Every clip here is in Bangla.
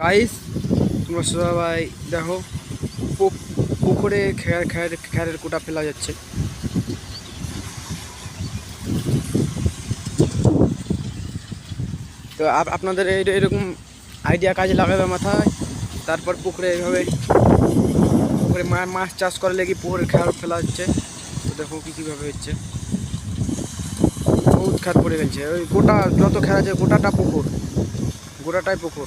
গাইস তোমরা সবাই দেখো পুকুরে খেয়ার খেয়ার খেয়ারের কোটা ফেলা যাচ্ছে। তো আপ- আপনাদের এরকম আইডিয়া কাজে লাগাবে মাথায়? তারপর পুকুরে এইভাবে পুকুরে মাছ চাষ করলে কি পুকুরে খেয়ার ফেলা হচ্ছে। তো দেখো কী কীভাবে হচ্ছে। বহুত খেয়ার পড়ে গেছে। ওই গোটা যত খেয়ার আছে গোটাটা পুকুর। গোটাটাই পুকুর।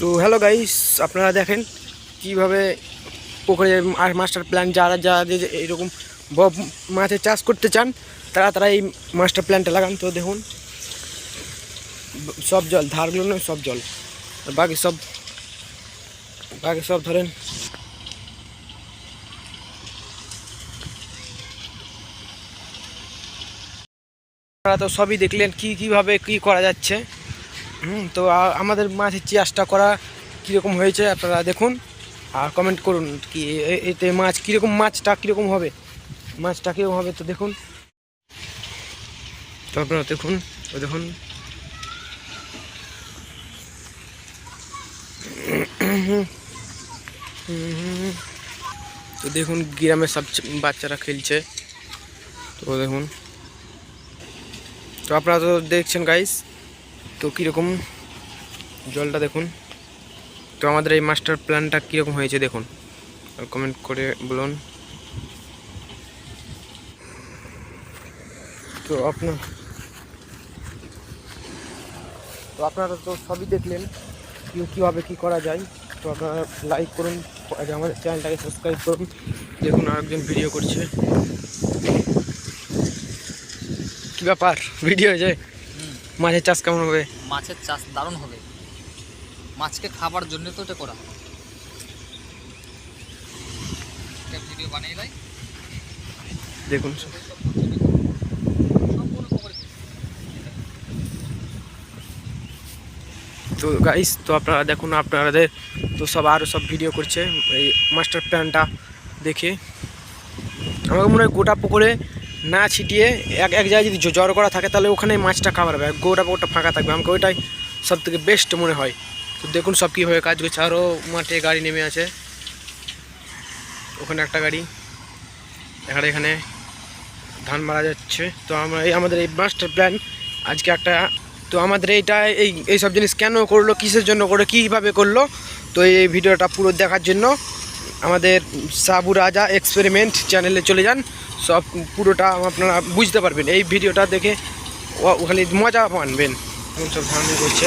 তো হ্যালো গাইস আপনারা দেখেন কীভাবে পুকুরে আর মাস্টার প্ল্যান যারা যারা যে বব মাছের চাষ করতে চান, তারা তারা এই মাস্টার প্ল্যানটা লাগান। তো দেখুন, সব জল ধারগুলো নয় সব জল, আর বাকি সব বাকি সব ধরেন। তো সবই দেখলেন কি, কীভাবে কি করা যাচ্ছে। হুম, তো আমাদের মাছের চাষটা করা কীরকম হয়েছে আপনারা দেখুন আর কমেন্ট করুন কি এতে মাছ কীরকম, মাছটা কীরকম হবে? মাছটা কীরকম হবে তো দেখুন। তো আপনারা দেখুন, তো দেখুন। তো দেখুন গ্রামের সব বাচ্চারা খেলছে। তো দেখুন। তো আপনারা তো দেখছেন গাইস তো কীরকম জলটা দেখুন। তো আমাদের এই মাস্টার প্ল্যানটা কীরকম হয়েছে দেখুন। কমেন্ট করে বলুন। তো আপনার তো আপনারা তো সবই দেখলেন কীভাবে কী করা যায়। তো আপনারা লাইক করুন আমাদের চ্যানেলটাকে সাবস্ক্রাইব করুন। দেখুন আরেকজন ভিডিও করছে। কী ব্যাপার? ভিডিও হয়েছে মাছের চাষ কেমন হবে? মাছের চাষ দারুণ হবে। মাছকে খাবার জন্য তো এটা করা ভিডিও বানিয়ে দেখুন। তো গাইস তো আপনারা দেখুন আপনাদের তো সব আরও সব ভিডিও করছে এই মাস্টার প্ল্যানটা দেখে। আমাকে মনে হয় গোটা পুকুরে না ছিটিয়ে এক এক জায়গায় যদি জ- জড়ো করা থাকে, তাহলে ওখানে মাছটা খাবার হবে। গোটা পুকুরটা ফাঁকা থাকবে। আমাকে ওইটাই সব থেকে বেস্ট মনে হয়। তো দেখুন সব কীভাবে কাজ করছে। আরও মাঠে গাড়ি নেমে আছে। ওখানে একটা গাড়ি। এখানে এখানে ধান মারা যাচ্ছে। তো আমরা এই আমাদের এই মাস্টার প্ল্যান আজকে একটা তো আমাদের এইটা এই এই সব জিনিস কেন করল, কিসের জন্য করে, কীভাবে করল, তো এই ভিডিওটা পুরো দেখার জন্য আমাদের সাবু রাজা এক্সপেরিমেন্ট চ্যানেলে চলে যান। সব পুরোটা আপনারা বুঝতে পারবেন। এই ভিডিওটা দেখে ওখানে খালি মজা মানবেন। এখন সব ধান করছে